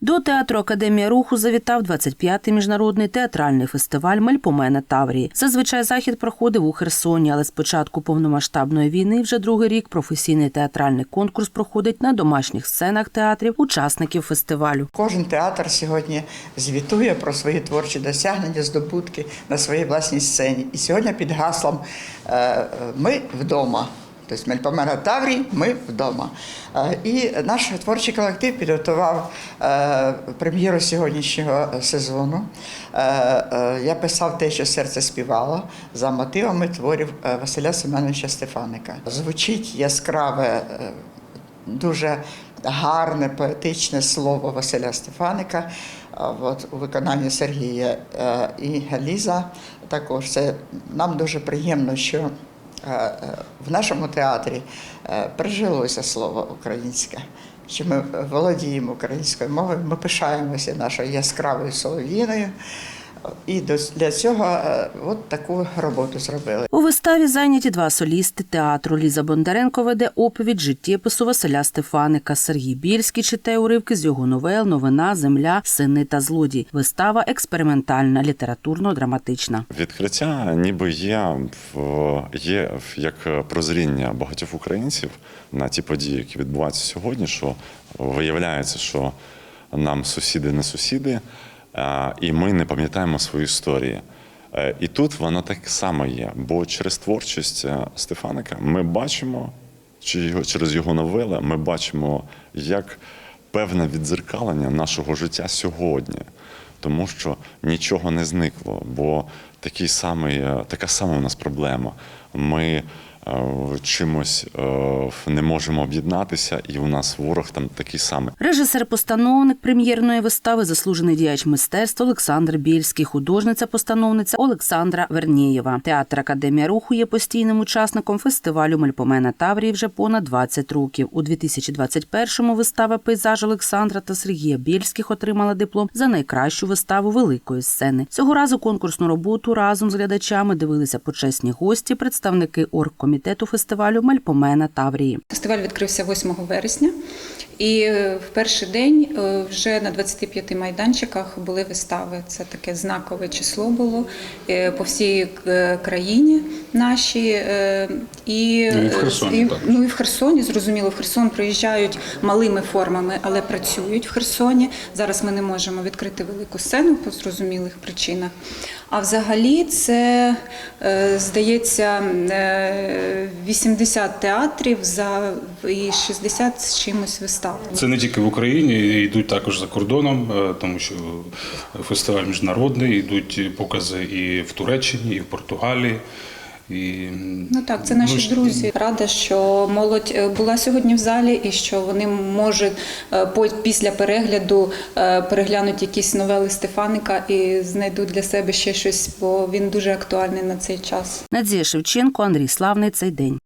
До театру Академія руху завітав 25-й міжнародний театральний фестиваль Мельпомена Таврії. Зазвичай захід проходив у Херсоні, але з початку повномасштабної війни вже другий рік професійний театральний конкурс проходить на домашніх сценах театрів учасників фестивалю. Кожен театр сьогодні звітує про свої творчі досягнення, здобутки на своїй власній сцені. І сьогодні під гаслом е, Ми вдома. Тобто Мельпомена Таврій, ми вдома. Е, І наш творчий колектив підготував е, прем'єру сьогоднішнього сезону. Е, Я писав те, що серце співало за мотивами творів Василя Семеновича Стефаника. Звучить яскраве, дуже гарне поетичне слово Василя Стефаника. От, у виконанні Сергія і Ліза також це нам дуже приємно, що в нашому театрі е, прижилося слово українське. Що ми володіємо українською мовою, ми пишаємося нашою яскравою солов'їною. І до- для цього е, от таку роботу зробили. У виставі зайняті два солісти театру. Ліза Бондаренко веде оповідь життєпису Василя Стефаника. Сергій Більський читає уривки з його новел Новина, Земля, Сини та злодій. Вистава експериментальна, літературно-драматична. Відкриття ніби є в є як прозріння багатьох українців на ті події, які відбуваються сьогодні. Що виявляється, що нам сусіди не сусіди, і ми не пам'ятаємо свою історію. Е, І тут воно так само є. Бо через творчість е, Стефаника ми бачимо, чи через його новели, ми бачимо, як певне віддзеркалення нашого життя сьогодні тому що нічого не зникло, бо такий самий, е, така сама у нас проблема. Ми е, чимось е, не можемо об'єднатися, і у нас ворог там такий самий. Режисер-постановник прем'єрної вистави, заслужений діяч мистецтва Олександр Більський, художниця-постановниця Олександра Вернієва. Театр Академія руху є постійним учасником фестивалю Мельпомена Таврії вже понад 20 років. У 2021-му вистава Пейзаж Олександра та Сергія Більських отримала диплом за найкращу виставу великої сцени. Цього разу конкурсну роботу разом з глядачами дивилися почесні гості, представники оргкомітету фестивалю Мельпомена Таврії. Фестиваль відкрився 8 вересня, і е, в перший день е, вже на 25 майданчиках були вистави. Це таке знакове число було е, по всій країні нашій. І, Ну, і в Херсоні і- також. ну і в Херсоні, зрозуміло, в Херсон приїжджають малими формами, але працюють в Херсоні. Зараз ми не можемо відкрити велику сцену по зрозумілих причинах. А взагалі це, здається, е, 80 театрів за і 60 з чимось вистав. Це не тільки в Україні, йдуть також за кордоном, е, тому що фестиваль міжнародний, йдуть покази і в Туреччині, і в Португалії. І, Ну так, це наші ну, друзі. Рада, що молодь е, була сьогодні в залі, і що вони можуть е, після перегляду переглянути якісь новели Стефаника і знайдуть для себе ще щось, бо він дуже актуальний на цей час. Надія Шевченко, Андрій Славний цей день.